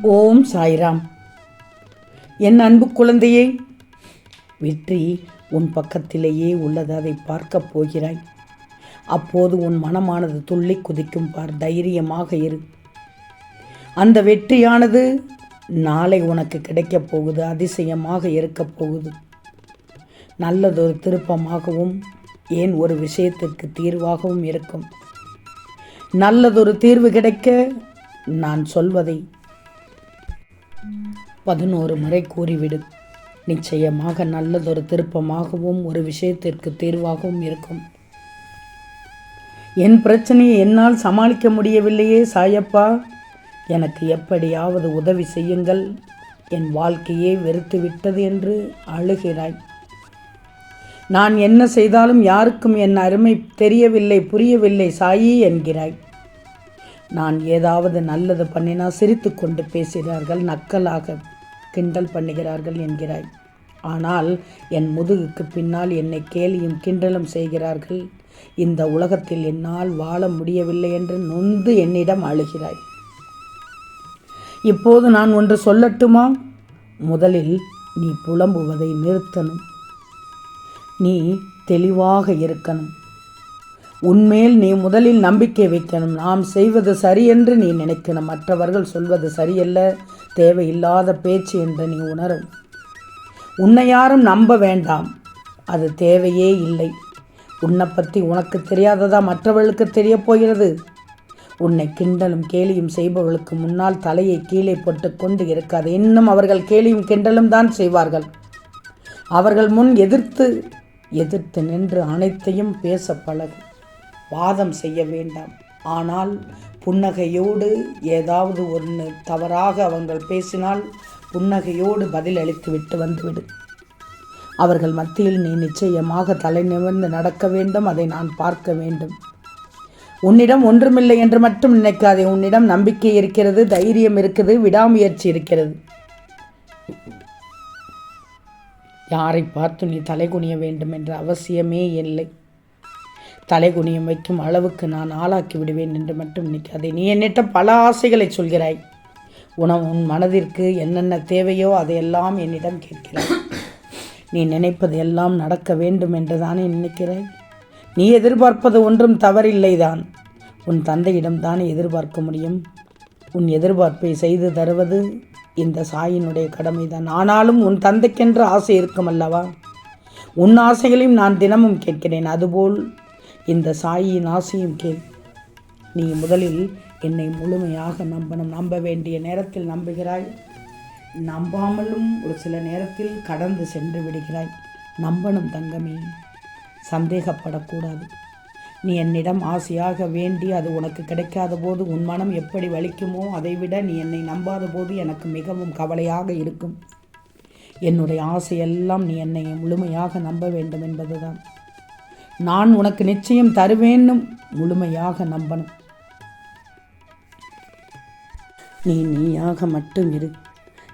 ஓம் சாய்ராம். என் அன்பு குழந்தையே வெற்றி உன் பக்கத்திலேயே உள்ளது அதை பார்க்கப் போகிறாய். அப்போது உன் மனமானது துள்ளி குதிக்கும் பார் தைரியமாக இரு. அந்த வெற்றியானது நாளை உனக்கு கிடைக்கப் போகுது அதிசயமாக இருக்கப் போகுது. நல்லதொரு திருப்பமாகவும் ஏன் ஒரு விஷயத்திற்கு தீர்வாகவும் இருக்கும். நல்லதொரு தீர்வு கிடைக்க நான் சொல்வதை பதினோரு முறை கூறிவிடு. நிச்சயமாக நல்லதொரு திருப்பமாகவும் ஒரு விஷயத்திற்கு தீர்வாகவும் இருக்கும். என் பிரச்சனையை என்னால் சமாளிக்க முடியவில்லையே சாயப்பா. எனக்கு எப்படியாவது உதவி செய்யுங்கள். என் வாழ்க்கையே வெறுத்து விட்டது என்று அழுகிறாய். நான் என்ன செய்தாலும் யாருக்கும் என் அருமை தெரியவில்லை புரியவில்லை சாயி என்கிறாய். நான் ஏதாவது நல்லது பண்ணினா சிரித்துக்கொண்டு பேசுகிறார்கள் நக்கலாக கிண்டல் பண்ணுகிறார்கள் என்கிறாய். ஆனால் என் முதுகுக்கு பின்னால் என்னை கேலியும் கிண்டலும் செய்கிறார்கள். இந்த உலகத்தில் என்னால் வாழ முடியவில்லை என்று நொந்து என்னிடம் அழுகிறாய். இப்போது நான் ஒன்று சொல்லட்டுமா? முதலில் நீ புலம்புவதை நிறுத்தணும். நீ தெளிவாக இருக்கணும். உன்மேல் நீ முதலில் நம்பிக்கை வைக்கணும். நாம் செய்வது சரியென்று நீ நினைக்கணும். மற்றவர்கள் சொல்வது சரியல்ல. தேவையில்லாத பேச்சு என்று நீ உணரும். உன்னை யாரும் நம்ப வேண்டாம். அது தேவையே இல்லை. உன்னை பற்றி உனக்கு தெரியாததா மற்றவர்களுக்கு தெரியப் போகிறது? உன்னை கிண்டலும் கேலியும் செய்பவர்களுக்கு முன்னால் தலையை கீழே போட்டுக்கொண்டு இருக்காது. இன்னும் அவர்கள் கேலியும் கிண்டலும் தான் செய்வார்கள். அவர்கள் முன் எதிர்த்து எதிர்த்து நின்று அனைத்தையும் பேச பழகு. வாதம் செய்ய வேண்டாம். ஆனால் புன்னகையோடு ஏதாவது ஒன்று தவறாக அவர்கள் பேசினால் புன்னகையோடு பதில் அளித்து விட்டு வந்துவிடு. அவர்கள் மத்தியில் நீ நிச்சயமாக தலை நிமிர்ந்து நடக்க வேண்டும் அதை நான் பார்க்க வேண்டும். உன்னிடம் ஒன்றுமில்லை என்று மட்டும் நினைக்காதே உன்னிடம் நம்பிக்கை இருக்கிறது தைரியம் இருக்குது விடாமுயற்சி இருக்கிறது. யாரை பார்த்து நீ தலைகுனிய வேண்டும் என்ற அவசியமே இல்லை. தலைகுனியம் வைக்கும் அளவுக்கு நான் ஆளாக்கி விடுவேன் என்று மட்டும் நிற்காதே நீ என்னிட்ட பல ஆசைகளை சொல்கிறாய். உன உன் மனதிற்கு என்னென்ன தேவையோ அதையெல்லாம் என்னிடம் கேட்கிறாய். நீ நினைப்பது எல்லாம் நடக்க வேண்டும் என்று தானே நினைக்கிறாய். நீ எதிர்பார்ப்பது ஒன்றும் தவறில்லைதான் உன் தந்தையிடம் தானே எதிர்பார்க்க முடியும். உன் எதிர்பார்ப்பை செய்து தருவது இந்த சாயினுடைய கடமைதான் ஆனாலும் உன் தந்தைக்கென்று ஆசை இருக்கும் அல்லவா? உன் ஆசைகளையும் நான் தினமும் கேட்கிறேன். அதுபோல் இந்த சாயியின் ஆசையும் கேள். நீ முதலில் என்னை முழுமையாக நம்பணும். நம்ப வேண்டிய நேரத்தில் நம்புகிறாய். நம்பாமலும் ஒரு சில நேரத்தில் கடந்து சென்று விடுகிறாய். நம்பணும் தங்கமே சந்தேகப்படக்கூடாது. நீ என்னிடம் ஆசையாக வேண்டி அது உனக்கு கிடைக்காத போது உன் மனம் எப்படி வலிக்குமோ அதைவிட நீ என்னை நம்பாத போது எனக்கு மிகவும் கவலையாக இருக்கும். என்னுடைய ஆசையெல்லாம் நீ என்னை முழுமையாக நம்ப வேண்டும் என்பதுதான். நான் உனக்கு நிச்சயம் தருவேன்னும் முழுமையாக நம்பணும். நீ நீயாக மட்டும் இரு.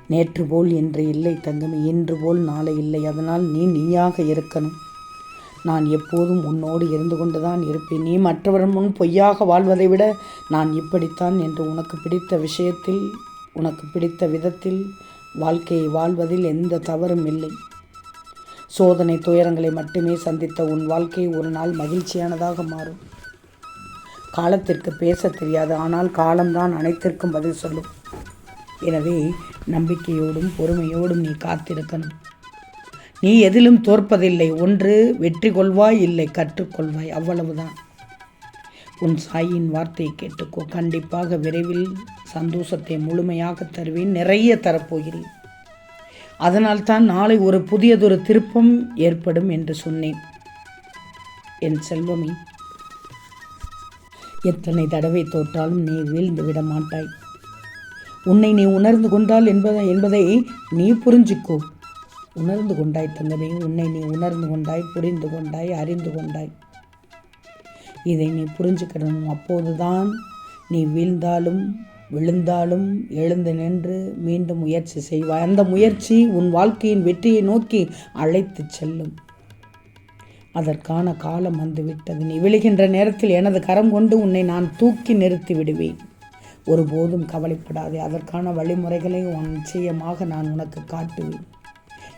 நேற்று போல் இன்று இல்லை தங்கமே இன்று போல் நாளை இல்லை. அதனால் நீ நீயாக இருக்கணும். நான் எப்போதும் உன்னோடு இருந்து கொண்டுதான் இருப்பேன். நீ மற்றவர் முன் பொய்யாக வாழ்வதை விட நான் இப்படித்தான் என்று உனக்கு பிடித்த விஷயத்தில் உனக்கு பிடித்த விதத்தில் வாழ்க்கையை வாழ்வதில் எந்த தவறும் இல்லை. சோதனை துயரங்களை மட்டுமே சந்தித்த உன் வாழ்க்கை ஒரு நாள் மகிழ்ச்சியானதாக மாறும். காலத்திற்கு பேச தெரியாது ஆனால் காலம்தான் அனைத்திற்கும் பதில் சொல்லும். எனவே நம்பிக்கையோடும் பொறுமையோடும் நீ காத்திருக்கணும். நீ எதிலும் தோற்பதில்லை ஒன்று வெற்றி கொள்வாய் இல்லை கற்றுக்கொள்வாய் அவ்வளவுதான். உன் சாயின் வார்த்தையை கேட்டுக்கோ கண்டிப்பாக விரைவில் சந்தோஷத்தை முழுமையாக தருவேன் நிறைய தரப்போகிறேன். அதனால்தான் நாளை ஒரு புதியதொரு திருப்பம் ஏற்படும் என்று சொன்னேன். என் செல்வமே எத்தனை தடவை தோற்றாலும் நீ வீழ்ந்து விட மாட்டாய். உன்னை நீ உணர்ந்து கொண்டால் என்பதை என்பதை நீ புரிஞ்சுக்கோ. உணர்ந்து கொண்டாய் தங்கமே உன்னை நீ உணர்ந்து கொண்டாய் புரிந்து கொண்டாய் அறிந்து கொண்டாய். இதை நீ புரிஞ்சுக்கணும். அப்போதுதான் நீ வீழ்ந்தாலும் விழுந்தாலும் எழுந்து நின்று மீண்டும் முயற்சி செய்வாய். அந்த முயற்சி உன் வாழ்க்கையின் வெற்றியை நோக்கி அழைத்து செல்லும். அதற்கான காலம் வந்துவிட்டது. நீ விழுகின்ற நேரத்தில் எனது கரம் கொண்டு உன்னை நான் தூக்கி நிறுத்தி விடுவேன். ஒருபோதும் கவலைப்படாதே. அதற்கான வழிமுறைகளை உன் நிச்சயமாக நான் உனக்கு காட்டுவேன்.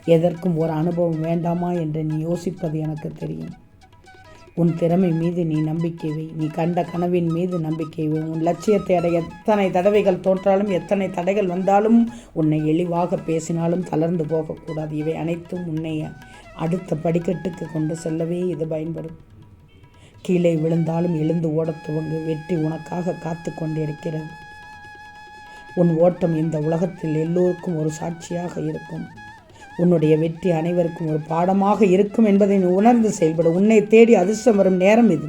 எதற்கும் ஒரு அனுபவம் வேண்டாமா என்று நீ யோசிப்பது எனக்கு தெரியும். உன் திறமை மீது நீ நம்பிக்கை வை. நீ கண்ட கனவின் மீது நம்பிக்கை வை. உன் லட்சியத்தை அடைய எத்தனை தடவைகள் தோற்றாலும் எத்தனை தடைகள் வந்தாலும் உன்னை எளிவாக பேசினாலும் தளர்ந்து போகக்கூடாது. இவை அனைத்தும் உன்னை அடுத்த படிக்கட்டுக்கு கொண்டு செல்லவே இது பயன்படும். கீழே விழுந்தாலும் எழுந்து ஓடத் துவங்கு. வெற்றி உனக்காக காத்து கொண்டிருக்கிறது. உன் ஓட்டம் இந்த உலகத்தில் எல்லோருக்கும் ஒரு சாட்சியாக இருக்கும். உன்னுடைய வெற்றி அனைவருக்கும் ஒரு பாடமாக இருக்கும் என்பதை நீ உணர்ந்து செயல்பட. உன்னை தேடி அதிர்ஷ்டம் வரும் நேரம் இது.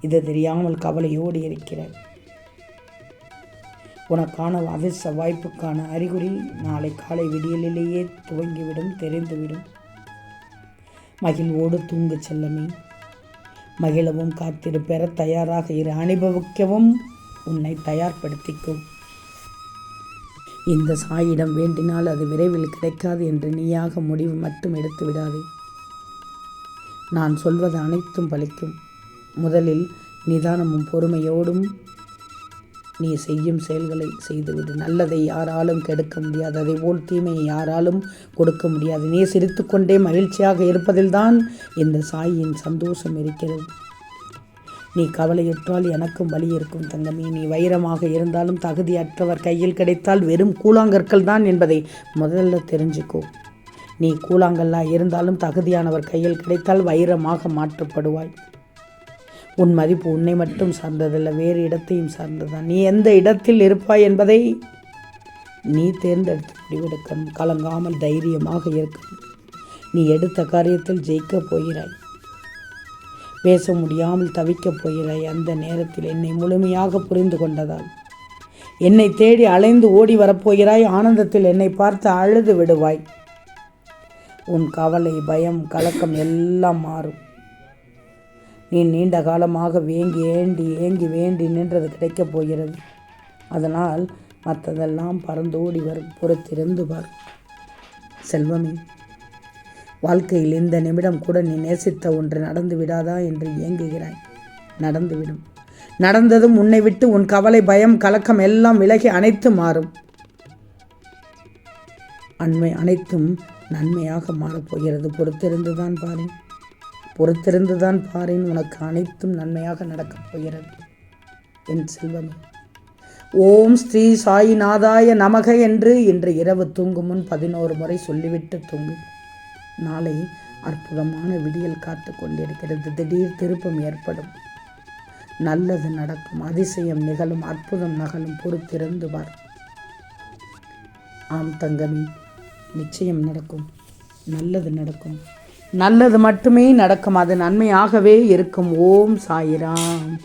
இது தெரியாமல் கவலையோடு இருக்கிறார் உனக்கான அதிர்ஷ்ட வாய்ப்புக்கான அறிகுறி நாளை காலை விடியலிலேயே துவங்கிவிடும் தெரிந்துவிடும். மகிழ்வோடு தூங்கு செல்லமே. மகிழவும் காத்திரு பெற தயாராக இரு. அனுபவிக்கவும் உன்னை தயார்படுத்திக்கும் இந்த சாயிடம் வேண்டினால் அது விரைவில் கிடைக்காது என்று நீயாக முடிவு மட்டும் எடுத்து விடாதே. நான் சொல்வது அனைத்தும் பலிக்கும். முதலில் நிதானமும் பொறுமையோடும் நீ செய்யும் செயல்களை செய்துவிடு. நல்லதை யாராலும் கெடுக்க முடியாது. அதை போல் தீமையை யாராலும் கொடுக்க முடியாது. நீ சிரித்துக்கொண்டே மகிழ்ச்சியாக இருப்பதில்தான் இந்த சாயின் சந்தோஷம் இருக்கிறது. நீ கவலையுற்றால் எனக்கும் வழி இருக்கும் தங்கமி. நீ வைரமாக இருந்தாலும் தகுதியற்றவர் கையில் கிடைத்தால் வெறும் கூழாங்கற்கள் தான் என்பதை முதல்ல தெரிஞ்சுக்கோ. நீ கூழாங்கல்லா இருந்தாலும் தகுதியானவர் கையில் கிடைத்தால் வைரமாக மாற்றப்படுவாய். உன் மதிப்பு உன்னை மட்டும் சார்ந்ததல்ல வேறு இடத்தையும் சார்ந்ததுதான் நீ எந்த இடத்தில் இருப்பாய் என்பதை நீ தேர்ந்தெடுத்து முடிவெடுக்கணும். கலங்காமல் தைரியமாக இருக்கணும் நீ எடுத்த காரியத்தில் ஜெயிக்கப் போகிறாய். பேச முடியாமல் தவிக்கப் போகிறாய் அந்த நேரத்தில் என்னை முழுமையாக புரிந்து கொண்டதால். என்னை தேடி அலைந்து ஓடி வரப்போகிறாய் ஆனந்தத்தில் என்னை பார்த்து அழுது விடுவாய். உன் கவலை பயம் கலக்கம் எல்லாம் மாறும். நீ நீண்ட காலமாக வேங்கி ஏண்டி ஏங்கி வேண்டி நின்றது கிடைக்கப் போகிறது. அதனால் மற்றதெல்லாம் பறந்தோடி வரும் பொறுத்திருந்து பார். செல்வமே வாழ்க்கையில் இந்த நிமிடம் கூட நீ நேசித்த ஒன்று நடந்து விடாதா என்று இயங்குகிறாய் நடந்துவிடும். நடந்ததும் உன்னை விட்டு உன் கவலை பயம் கலக்கம் எல்லாம் விலகி அனைத்து மாறும். அண்மை அனைத்தும் நன்மையாக மாறப்போகிறது பொறுத்திருந்து தான் பாரேன். பொறுத்திருந்து தான் உனக்கு அனைத்தும் நன்மையாக நடக்கப் போகிறது. என் செல்வமே. ஓம் ஸ்ரீ சாயிநாதாய நமக என்று இன்று இரவு தூங்கும் முன் பதினோரு முறை சொல்லிவிட்டு தூங்கும் நாளை அற்புதமான விடியல் காத்து கொண்டிருக்கிறது. திடீர் திருப்பம் ஏற்படும். நல்லது நடக்கும். அதிசயம் நிகழும். அற்புதம் நகலும் பொறுத்திருந்து வார். ஆம் தங்கமி நிச்சயம் நடக்கும். நல்லது நடக்கும். நல்லது மட்டுமே நடக்கும். அது நன்மையாகவே இருக்கும். ஓம் சாயிராம்.